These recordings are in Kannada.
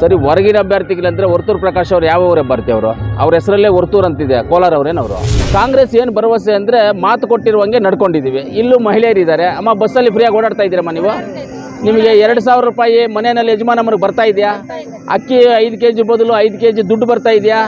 ಸರಿ, ಹೊರಗಿನ ಅಭ್ಯರ್ಥಿಗಳಂದ್ರೆ ವರ್ತೂರ್ ಪ್ರಕಾಶ್ ಅವ್ರು ಯಾವ ಊರ ಅವರು? ಅವ್ರ ಹೆಸರಲ್ಲೇ ವರ್ತೂರ್ ಅಂತಿದೆ, ಕೋಲಾರ ಅವ್ರೇನವರು ಕಾಂಗ್ರೆಸ್ ಏನು ಭರವಸೆ ಅಂದರೆ ಮಾತು ಕೊಟ್ಟಿರುವಂಗೆ ನಡ್ಕೊಂಡಿದ್ದೀವಿ ಇಲ್ಲೂ ಮಹಿಳೆಯರಿದ್ದಾರೆ. ಅಮ್ಮ ಬಸ್ಸಲ್ಲಿ ಫ್ರೀಯಾಗಿ ಓಡಾಡ್ತಾ ಇದ್ದೀರಮ್ಮ ನೀವು? ನಿಮಗೆ ಎರಡು ಸಾವಿರ ರೂಪಾಯಿ ಮನೆಯಲ್ಲಿ ಯಜಮಾನ ಮನೆಗೆ ಬರ್ತಾ ಇದೆಯಾ? ಅಕ್ಕಿ ಐದು ಕೆ ಜಿ ಬದಲು ಐದು ಕೆ ಜಿ ದುಡ್ಡು ಬರ್ತಾ ಇದೆಯಾ?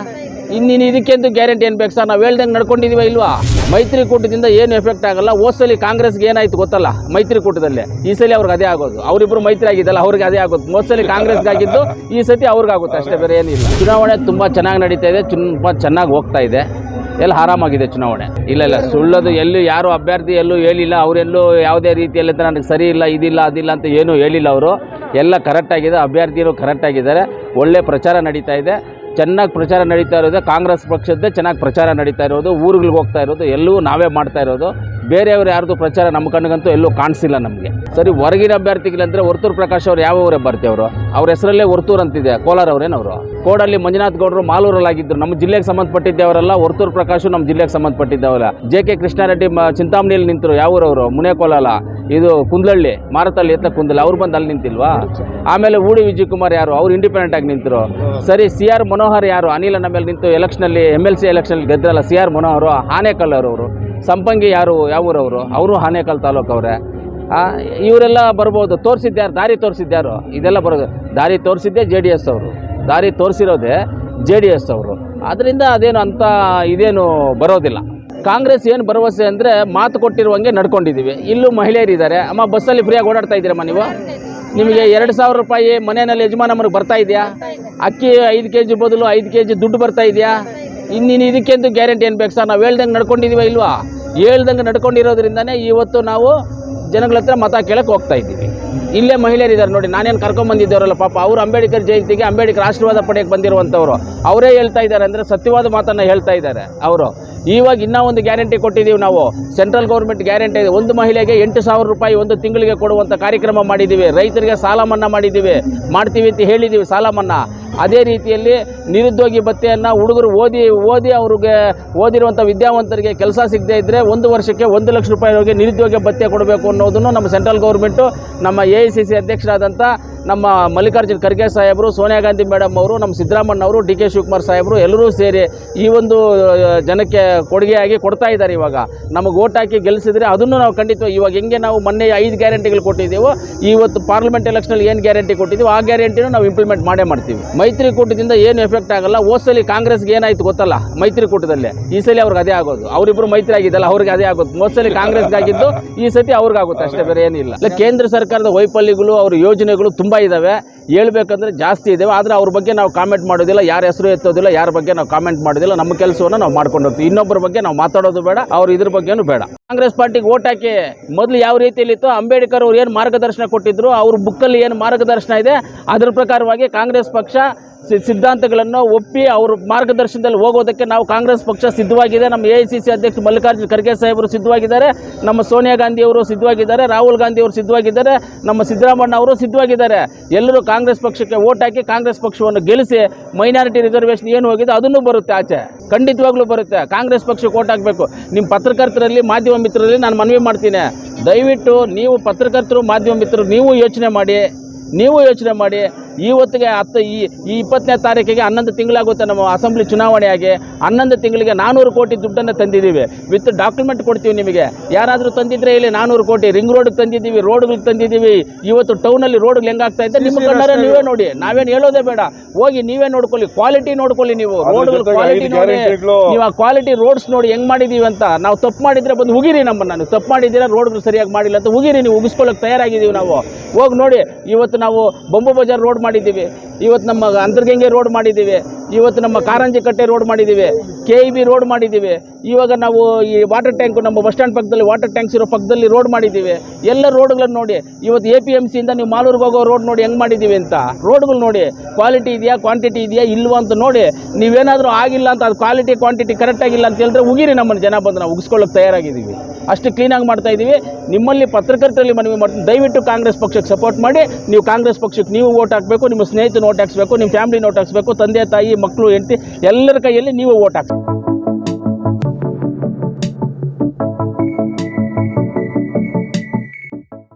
ಇನ್ನಿನ್ನು ಇದಕ್ಕೆಂದು ಗ್ಯಾರಂಟಿ ಏನು ಬೇಕು ಸರ್? ನಾವು ಹೇಳ್ದಂಗೆ ನಡ್ಕೊಂಡಿದೀವ ಇಲ್ವಾ? ಮೈತ್ರಿಕೂಟದಿಂದ ಏನು ಎಫೆಕ್ಟ್ ಆಗಲ್ಲ. ಓಸಲಿ ಕಾಂಗ್ರೆಸ್ಗೆ ಏನಾಯ್ತು ಗೊತ್ತಲ್ಲ? ಮೈತ್ರಿಕೂಟದಲ್ಲಿ ಈ ಸಲ ಅವ್ರಿಗೆ ಅದೇ ಆಗೋದು. ಅವರಿಬ್ಬರು ಮೈತ್ರಿ ಆಗಿದ್ದಲ್ಲ, ಅವ್ರಿಗೆ ಅದೇ ಆಗೋದು. ಮೋಸಲಿ ಕಾಂಗ್ರೆಸ್ಗೆ ಆಗಿದ್ದು ಈ ಸತಿ ಅವ್ರಿಗಾಗುತ್ತೆ. ಅಷ್ಟೇ ಬೇರೆ ಏನಿಲ್ಲ. ಚುನಾವಣೆ ತುಂಬ ಚೆನ್ನಾಗಿ ನಡೀತಾ ಇದೆ, ತುಂಬ ಚೆನ್ನಾಗಿ ಹೋಗ್ತಾ ಇದೆ. ಎಲ್ಲ ಆರಾಮಾಗಿದೆ ಚುನಾವಣೆ. ಇಲ್ಲ ಇಲ್ಲ. ಸುಳ್ಳೋದು ಎಲ್ಲೂ ಯಾರು ಅಭ್ಯರ್ಥಿ ಎಲ್ಲೂ ಹೇಳಿಲ್ಲ. ಅವರೆಲ್ಲೂ ಯಾವುದೇ ರೀತಿಯಲ್ಲಿ ನನಗೆ ಸರಿ ಇಲ್ಲ, ಇದಿಲ್ಲ, ಅದಿಲ್ಲ ಅಂತ ಏನೂ ಹೇಳಿಲ್ಲ ಅವರು. ಎಲ್ಲ ಕರೆಕ್ಟಾಗಿದೆ ಅಭ್ಯರ್ಥಿಗಳು ಕರೆಕ್ಟಾಗಿದ್ದಾರೆ ಒಳ್ಳೆ ಪ್ರಚಾರ ನಡೀತಾ ಇದೆ. ಚೆನ್ನಾಗಿ ಪ್ರಚಾರ ನಡೀತಾ ಇರೋದು ಕಾಂಗ್ರೆಸ್ ಪಕ್ಷದ್ದೇ ಚೆನ್ನಾಗಿ ಪ್ರಚಾರ ನಡೀತಾ ಇರೋದು, ಊರುಗಳಿಗೆ ಹೋಗ್ತಾ ಇರೋದು ಎಲ್ಲವೂ ನಾವೇ ಮಾಡ್ತಾ ಇರೋದು. ಬೇರೆಯವ್ರು ಯಾರ್ದು ಪ್ರಚಾರ ನಮ್ಮ ಕಣ್ಣಿಗಂತೂ ಎಲ್ಲೂ ಕಾಣಿಸಿಲ್ಲ ನಮಗೆ. ಸರಿ, ಹೊರಗಿನ ಅಭ್ಯರ್ಥಿಗಳಂದ್ರೆ ವರ್ತೂರ್ ಪ್ರಕಾಶ್ ಅವ್ರು ಯಾವ ಊರೇ ಬರ್ತೀವಿ ಅವರು? ಅವ್ರ ಹೆಸರಲ್ಲೇ ವರ್ತೂರು ಅಂತಿದೆ. ಕೋಲಾರ ಅವರೇನವರು? ಕೋಡಲ್ಲಿ ಮಂಜುನಾಥ್ ಗೌಡರು ಮಾಲೂರಲ್ಲಾಗಿದ್ದರು ನಮ್ಮ ಜಿಲ್ಲೆಗೆ ಸಂಬಂಧಪಟ್ಟಿದ್ದವರೆಲ್ಲ, ವರ್ತೂರು ಪ್ರಕಾಶ್ ನಮ್ಮ ಜಿಲ್ಲೆಗೆ ಸಂಬಂಧಪಟ್ಟಿದ್ದವಲ್ಲ. ಜೆ ಕೆ ಕೃಷ್ಣಾರೆಡ್ಡಿ ಚಿಂತಾಮಣಿಯಲ್ಲಿ ನಿಂತರು. ಯಾವ ಊರವರು? ಮುನೆ ಕೋಲಾಲ ಇದು ಕುಂದಳ್ಳಿ, ಮಾರತಳ್ಳಿ ಎತ್ತ ಕುಂದಳ್ಳಿ. ಅವ್ರು ಬಂದು ಅಲ್ಲಿ ನಿಂತಿಲ್ವಾ? ಆಮೇಲೆ ಊಡಿ ವಿಜಯ್ ಕುಮಾರ್ ಯಾರು? ಅವ್ರು ಇಂಡಿಪೆಂಡೆಂಟ್ ಆಗಿ ನಿಂತರು. ಸರಿ, ಸಿ ಆರ್ ಮನೋಹರ್ ಯಾರು? ಅನಿಲ ಮೇಲೆ ನಿಂತು ಎಲೆಕ್ಷನಲ್ಲಿ ಎಂ ಎಲ್ ಸಿ ಎಲೆಕ್ಷನಲ್ಲಿ ಗೆದ್ರಲ್ಲ ಸಿ ಆರ್ ಮನೋಹರ್, ಆನೇಕಲ್ ಅವರು. ಸಂಪಂಗಿ ಯಾರು, ಯಾವ ಊರವರು? ಅವರು ಆನೇಕಲ್ ತಾಲೂಕು ಅವರೇ ಇವರೆಲ್ಲ ಬರ್ಬೋದು. ತೋರಿಸಿದ್ದ್ಯಾರು ದಾರಿ ತೋರಿಸಿದ್ದಾರೋ ಇದೆಲ್ಲ ಬರೋದು. ದಾರಿ ತೋರಿಸಿದ್ದೇ ಜೆ ಡಿ ಎಸ್ ಅವರು. ದಾರಿ ತೋರಿಸಿರೋದೇ ಜೆ ಡಿ ಎಸ್ ಅವರು. ಅದರಿಂದ ಅದೇನು ಅಂತ ಇದೇನು ಬರೋದಿಲ್ಲ. ಕಾಂಗ್ರೆಸ್ ಏನು ಭರವಸೆ ಅಂದರೆ ಮಾತು ಕೊಟ್ಟಿರುವಂಗೆ ನಡ್ಕೊಂಡಿದ್ದೀವಿ ಇಲ್ಲೂ ಮಹಿಳೆಯರಿದ್ದಾರೆ. ಅಮ್ಮ, ಬಸ್ಸಲ್ಲಿ ಫ್ರೀಯಾಗಿ ಓಡಾಡ್ತಾ ಇದ್ದೀರಮ್ಮ ನೀವು? ನಿಮಗೆ ಎರಡು ಸಾವಿರ ರೂಪಾಯಿ ಮನೆಯಲ್ಲಿ ಯಜಮಾನ ಮನೆಗೆ ಬರ್ತಾ ಇದೆಯಾ? ಅಕ್ಕಿ ಐದು ಕೆ ಜಿ ಬದಲು ಐದು ಕೆ ಜಿ ದುಡ್ಡು ಬರ್ತಾ ಇದೆಯಾ? ಇನ್ನಿನ್ನು ಇದಕ್ಕೆಂದು ಗ್ಯಾರಂಟಿ ಏನು ಬೇಕು ಸರ್? ನಾವು ಹೇಳ್ದಂಗೆ ನಡ್ಕೊಂಡಿದ್ದೀವ ಇಲ್ವಾ? ಹೇಳ್ದಂಗೆ ನಡ್ಕೊಂಡಿರೋದ್ರಿಂದನೇ ಇವತ್ತು ನಾವು ಜನಗಳ ಹತ್ರ ಮತ ಕೇಳಕ್ಕೆ ಹೋಗ್ತಾ ಇದ್ದೀವಿ. ಇಲ್ಲೇ ಮಹಿಳೆಯರಿದ್ದಾರೆ ನೋಡಿ, ನಾನೇನು ಕರ್ಕೊಂಬಂದಿದ್ದವರಲ್ಲ ಪಾಪ, ಅವರು ಅಂಬೇಡ್ಕರ್ ಜಯಂತಿಗೆ ಅಂಬೇಡ್ಕರ್ ಆಶೀರ್ವಾದ ಪಡೆಯಕ್ಕೆ ಬಂದಿರುವಂಥವ್ರು ಅವರೇ ಹೇಳ್ತಾ ಇದ್ದಾರೆ ಅಂದರೆ ಸತ್ಯವಾದ ಮಾತನ್ನು ಹೇಳ್ತಾ ಇದ್ದಾರೆ ಅವರು. ಇವಾಗ ಇನ್ನೂ ಒಂದು ಗ್ಯಾರಂಟಿ ಕೊಟ್ಟಿದ್ದೀವಿ ನಾವು. ಸೆಂಟ್ರಲ್ ಗೌರ್ಮೆಂಟ್ ಗ್ಯಾರಂಟಿ ಇದೆ. ಒಂದು ಮಹಿಳೆಗೆ ಎಂಟು ಸಾವಿರ ರೂಪಾಯಿ ಒಂದು ತಿಂಗಳಿಗೆ ಕೊಡುವಂಥ ಕಾರ್ಯಕ್ರಮ ಮಾಡಿದ್ದೀವಿ. ರೈತರಿಗೆ ಸಾಲ ಮನ್ನಾ ಮಾಡಿದ್ದೀವಿ. ಮಾಡ್ತೀವಿ ಅಂತ ಹೇಳಿದ್ದೀವಿ ಸಾಲ ಮನ್ನಾ. ಅದೇ ರೀತಿಯಲ್ಲಿ ನಿರುದ್ಯೋಗಿ ಭತ್ಯೆಯನ್ನು ಹುಡುಗರು ಓದಿ ಓದಿ ಅವ್ರಿಗೆ ಓದಿರುವಂಥ ವಿದ್ಯಾವಂತರಿಗೆ ಕೆಲಸ ಸಿಗದೇ ಇದ್ದರೆ ಒಂದು ವರ್ಷಕ್ಕೆ ಒಂದು ಲಕ್ಷ ರೂಪಾಯಿವರೆಗೆ ನಿರುದ್ಯೋಗ ಭತ್ಯೆ ಕೊಡಬೇಕು ಅನ್ನೋದನ್ನು ನಮ್ಮ ಸೆಂಟ್ರಲ್ ಗೌರ್ಮೆಂಟು, ನಮ್ಮ ಎ ಐ ಸಿ ಸಿ ಅಧ್ಯಕ್ಷರಾದಂಥ ನಮ್ಮ ಮಲ್ಲಿಕಾರ್ಜುನ್ ಖರ್ಗೆ ಸಾಹೇಬರು, ಸೋನಿಯಾ ಗಾಂಧಿ ಮೇಡಮ್ ಅವರು, ನಮ್ಮ ಸಿದ್ದರಾಮಣ್ಣ ಅವರು, ಡಿ ಕೆ ಶಿವಕುಮಾರ್ ಸಾಹೇಬರು ಎಲ್ಲರೂ ಸೇರಿ ಈ ಒಂದು ಜನಕ್ಕೆ ಕೊಡುಗೆಯಾಗಿ ಕೊಡ್ತಾ ಇದ್ದಾರೆ ಇವಾಗ. ನಮಗೆ ಓಟ್ ಹಾಕಿ ಗೆಲ್ಲಿಸಿದ್ರೆ ಅದನ್ನು ನಾವು ಖಂಡಿತ ಇವಾಗ ಹೆಂಗೆ ನಾವು ಮೊನ್ನೆ ಐದು ಗ್ಯಾರಂಟಿಗಳು ಕೊಟ್ಟಿದ್ದೀವೋ, ಇವತ್ತು ಪಾರ್ಲಿಮೆಂಟ್ ಎಲೆಕ್ಷನಲ್ಲಿ ಏನು ಗ್ಯಾರಂಟಿ ಕೊಟ್ಟಿದ್ದೀವೋ, ಆ ಗ್ಯಾರಂಟಿನೂ ನಾವು ಇಂಪ್ಲಿಮೆಂಟ್ ಮಾಡೇ ಮಾಡ್ತೀವಿ. ಮೈತ್ರಿಕೂಟದಿಂದ ಏನು ಎಫೆಕ್ಟ್ ಆಗಲ್ಲ. ಹೋದ್ಸಲಿ ಕಾಂಗ್ರೆಸ್ಗೆ ಏನಾಯ್ತು ಗೊತ್ತಲ್ಲ? ಮೈತ್ರಿಕೂಟದಲ್ಲಿ. ಈ ಸಲ ಅವ್ರಿಗೆ ಅದೇ ಆಗೋದು. ಅವರಿಬ್ಬರು ಮೈತ್ರಿ ಆಗಿದ್ದಲ್ಲ, ಅವ್ರಿಗೆ ಅದೇ ಆಗೋದು. ಹೋದ್ಸಲಿ ಕಾಂಗ್ರೆಸ್ಗಾಗಿದ್ದು, ಈ ಸತಿ ಅವ್ರಿಗಾಗುತ್ತೆ ಅಷ್ಟೇ, ಬೇರೆ ಏನಿಲ್ಲ. ಕೇಂದ್ರ ಸರ್ಕಾರದ ವೈಫಲ್ಯಗಳು, ಅವ್ರ ಯೋಜನೆಗಳು ತುಂಬ ಇದ್ದಾವೆ ಹೇಳ್ಬೇಕಂದ್ರೆ ಜಾಸ್ತಿ ಇದ್ದಾವೆ ಆದರೆ ಅವ್ರ ಬಗ್ಗೆ ನಾವು ಕಾಮೆಂಟ್ ಮಾಡೋದಿಲ್ಲ, ಯಾರ ಹೆಸರು ಎತ್ತೋದಿಲ್ಲ, ಯಾರ ಬಗ್ಗೆ ನಾವು ಕಾಮೆಂಟ್ ಮಾಡೋದಿಲ್ಲ. ನಮ್ಮ ಕೆಲಸವನ್ನು ನಾವು ಮಾಡ್ಕೊಂಡು ಹೋಗ್ತೀವಿ. ಇನ್ನೊಬ್ಬರ ಬಗ್ಗೆ ನಾವು ಮಾತಾಡೋದು ಬೇಡ, ಅವ್ರ ಇದ್ರ ಬಗ್ಗೆನೂ ಬೇಡ. ಕಾಂಗ್ರೆಸ್ ಪಾರ್ಟಿಗೆ ಓಟ್ ಹಾಕಿ ಮೊದಲು ಯಾವ ರೀತಿಯಲ್ಲಿ ಇತ್ತು ಅಂಬೇಡ್ಕರ್ ಅವ್ರು ಏನು ಮಾರ್ಗದರ್ಶನ ಕೊಟ್ಟಿದ್ರು, ಅವ್ರ ಬುಕ್ಕಲ್ಲಿ ಏನು ಮಾರ್ಗದರ್ಶನ ಇದೆ, ಅದರ ಪ್ರಕಾರವಾಗಿ ಕಾಂಗ್ರೆಸ್ ಪಕ್ಷ ಸಿದ್ಧಾಂತಗಳನ್ನು ಒಪ್ಪಿ ಅವ್ರ ಮಾರ್ಗದರ್ಶನದಲ್ಲಿ ಹೋಗೋದಕ್ಕೆ ನಾವು ಕಾಂಗ್ರೆಸ್ ಪಕ್ಷ ಸಿದ್ಧವಾಗಿದೆ. ನಮ್ಮ ಎ ಅಧ್ಯಕ್ಷ ಮಲ್ಲಿಕಾರ್ಜುನ ಖರ್ಗೆ ಸಾಹೇಬರು ಸಿದ್ಧವಾಗಿದ್ದಾರೆ. ನಮ್ಮ ಸೋನಿಯಾ ಗಾಂಧಿ ಅವರು ಸಿದ್ಧವಾಗಿದ್ದಾರೆ. ರಾಹುಲ್ ಗಾಂಧಿ ಅವರು ಸಿದ್ಧವಾಗಿದ್ದಾರೆ. ನಮ್ಮ ಸಿದ್ದರಾಮಣ್ಣ ಅವರು ಸಿದ್ಧವಾಗಿದ್ದಾರೆ. ಎಲ್ಲರೂ ಕಾಂಗ್ರೆಸ್ ಪಕ್ಷಕ್ಕೆ ಓಟ್ ಹಾಕಿ ಕಾಂಗ್ರೆಸ್ ಪಕ್ಷವನ್ನು ಗೆಲ್ಲಿಸಿ ಮೈನಾರಿಟಿ ರಿಸರ್ವೇಷನ್ ಏನು ಹೋಗಿದೆ ಅದನ್ನು ಬರುತ್ತೆ ಆಚೆ. ಖಂಡಿತವಾಗ್ಲೂ ಬರುತ್ತೆ. ಕಾಂಗ್ರೆಸ್ ಪಕ್ಷಕ್ಕೆ ಓಟ್ ಹಾಕಬೇಕು. ನಿಮ್ಮ ಪತ್ರಕರ್ತರಲ್ಲಿ, ಮಾಧ್ಯಮ ಮಿತ್ರರಲ್ಲಿ ನಾನು ಮನವಿ ಮಾಡ್ತೀನಿ. ದಯವಿಟ್ಟು ನೀವು ಪತ್ರಕರ್ತರು, ಮಾಧ್ಯಮ ಮಿತ್ರರು, ನೀವು ಯೋಚನೆ ಮಾಡಿ. ನೀವು ಯೋಚನೆ ಮಾಡಿ. ಇವತ್ತಿಗೆ ಹತ್ತು ಈ ಈ ಇಪ್ಪತ್ತನೇ ತಾರೀಕಿಗೆ ಹನ್ನೊಂದು ತಿಂಗಳಾಗುತ್ತೆ ನಮ್ಮ ಅಸೆಂಬ್ಲಿ ಚುನಾವಣೆಯಾಗಿ. ಹನ್ನೊಂದು ತಿಂಗಳಿಗೆ ನಾನ್ನೂರು ಕೋಟಿ ದುಡ್ಡನ್ನು ತಂದಿದ್ದೀವಿ. ವಿತ್ ಡಾಕ್ಯುಮೆಂಟ್ ಕೊಡ್ತೀವಿ ನಿಮಗೆ. ಯಾರಾದರೂ ತಂದಿದ್ರೆ ಇಲ್ಲಿ ನಾನ್ನೂರು ಕೋಟಿ. ರಿಂಗ್ ರೋಡ್ಗೆ ತಂದಿದ್ದೀವಿ ರೋಡ್ಗಳಿಗೆ ತಂದಿದ್ದೀವಿ. ಇವತ್ತು ಟೌನಲ್ಲಿ ರೋಡ್ಗಳು ಹೆಂಗಾಗ್ತಾ ಇದೆ? ನಿಮ್ಮ ಕಣ್ಣಾರೆ ನೀವೇ ನೋಡಿ. ನಾವೇನು ಹೇಳೋದೇ ಬೇಡ. ಹೋಗಿ ನೀವೇ ನೋಡ್ಕೊಳ್ಳಿ. ಕ್ವಾಲಿಟಿ ನೋಡ್ಕೊಳ್ಳಿ ನೀವು. ರೋಡ್ಗಳು ಕ್ವಾಲಿಟಿ ನೋಡಿ. ನೀವು ಆ ಕ್ವಾಲಿಟಿ ರೋಡ್ಸ್ ನೋಡಿ ಹೆಂಗ್ ಮಾಡಿದೀವಿ ಅಂತ. ನಾವು ತಪ್ಪು ಮಾಡಿದ್ರೆ ಬಂದು ಉಗಿರಿ ನಮ್ಮನ್ನ. ತಪ್ಪು ಮಾಡಿದ್ದೀರಾ ರೋಡ್ಗಳು ಸರಿಯಾಗಿ ಮಾಡಿಲ್ಲ ಅಂತ ಉಗಿರಿ. ನೀವು ಉಗಿಸ್ಕೊಳ್ಳೋಕೆ ತಯಾರಾಗಿದ್ದೀವಿ ನಾವು. ಹೋಗಿ ನೋಡಿ. ಇವತ್ತು ನಾವು ಬೊಂಬು ಬಜಾರ್ ರೋಡ್ ಮಾಡಿದ್ದೀವಿ. ಇವತ್ತು ನಮ್ಮ ಅಂತರ್ಗಂಗೆ ರೋಡ್ ಮಾಡಿದ್ದೀವಿ. ಇವತ್ತು ನಮ್ಮ ಕಾರಂಜಿ ಕಟ್ಟೆ ರೋಡ್ ಮಾಡಿದ್ದೀವಿ. ಕೆ ಇ ಬಿ ರೋಡ್ ಮಾಡಿದ್ದೀವಿ. ಇವಾಗ ನಾವು ಈ ವಾಟರ್ ಟ್ಯಾಂಕ್ ನಮ್ಮ ಬಸ್ ಸ್ಟ್ಯಾಂಡ್ ಪಕ್ಕದಲ್ಲಿ ವಾಟರ್ ಟ್ಯಾಂಕ್ಸ್ ಇರೋ ಪಕ್ಕದಲ್ಲಿ ರೋಡ್ ಮಾಡಿದ್ದೀವಿ. ಎಲ್ಲ ರೋಡ್ಗಳನ್ನು ನೋಡಿ, ಇವತ್ತು ಎ ಪಿ ಎಂ ಸಿಯಿಂದ ನೀವು ಮಾಲೂರಿಗೆ ಹೋಗೋ ರೋಡ್ ನೋಡಿ ಹೆಂಗೆ ಮಾಡಿದ್ದೀವಿ ಅಂತ. ರೋಡ್ಗಳು ನೋಡಿ ಕ್ವಾಲಿಟಿ ಇದೆಯಾ ಕ್ವಾಂಟಿಟಿ ಇದೆಯಾ, ಇಲ್ವಾ ಅಂತ ನೋಡಿ, ನೀವೇನಾದರೂ ಆಗಿಲ್ಲ ಅಂತ, ಅದು ಕ್ವಾಲಿಟಿ ಕ್ವಾಂಟಿಟಿ ಕರೆಕ್ಟಾಗಿಲ್ಲ ಅಂತ ಹೇಳಿದ್ರೆ ಉಗಿರಿ ನಮ್ಮನ್ನು ಜನ ಬಂದು, ನಾವು ಉಗಿಸ್ಕೊಳ್ಳೋಕೆ ತಯಾರಾಗಿದ್ದೀವಿ. ಅಷ್ಟು ಕ್ಲೀನಾಗಿ ಮಾಡ್ತಾ ಇದ್ದೀವಿ ನಿಮ್ಮಲ್ಲಿ ಪತ್ರಕರ್ತರಲ್ಲಿ ಮನವಿ ಮಾಡ್ತೀನಿ. ದಯವಿಟ್ಟು ಕಾಂಗ್ರೆಸ್ ಪಕ್ಷಕ್ಕೆ ಸಪೋರ್ಟ್ ಮಾಡಿ. ನೀವು ಕಾಂಗ್ರೆಸ್ ಪಕ್ಷಕ್ಕೆ ನೀವು ಓಟ್ ಹಾಕಬೇಕು, ನಿಮ್ಮ ಸ್ನೇಹಿತರು ಓಟ್ ಹಾಕ್ಸ್ಬೇಕು, ನಿಮ್ಮ ಫ್ಯಾಮಿಲಿ ಓಟ್ ಹಾಕ್ಸ್ಬೇಕು, ತಂದೆ, ತಾಯಿ ಮಕ್ಕಳು ಹೆಂಡತಿ ಎಲ್ಲರ ಕೈಯಲ್ಲಿ ನೀವು ಓಟ್ ಹಾಕ್ಬೇಕು